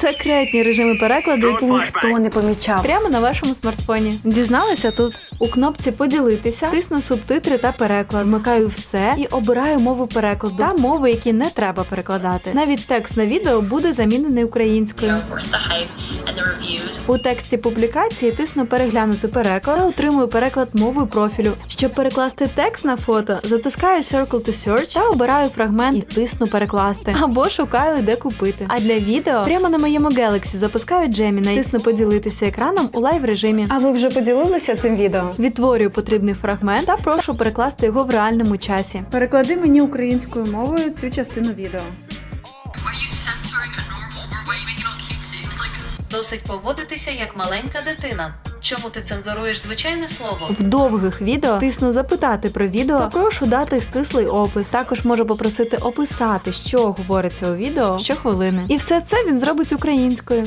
Секретні режими перекладу, які ніхто не помічав. Прямо на вашому смартфоні. Дізналися тут. У кнопці поділитися, тисну субтитри та переклад. Вмикаю все і обираю мову перекладу та мови, які не треба перекладати. Навіть текст на відео буде замінений українською. У тексті публікації тисну переглянути переклад та отримую переклад мовою профілю. Щоб перекласти текст на фото, затискаю Circle to Search та обираю фрагмент і тисну перекласти. Або шукаю, де купити. А для відео прямо на моєму Galaxy запускаю Gemini, тисну поділитися екраном у лайв режимі. А ви вже поділилися цим відео? Відтворюю потрібний фрагмент та прошу перекласти його в реальному часі. Переклади мені українською мовою цю частину відео. Are you censoring a normal or why making it all cutesy? Досить поводитися як маленька дитина. Чому ти цензуруєш звичайне слово? В довгих відео тисну запитати про відео та прошу дати стислий опис. Також можу попросити описати, що говориться у відео щохвилини. І все це він зробить українською.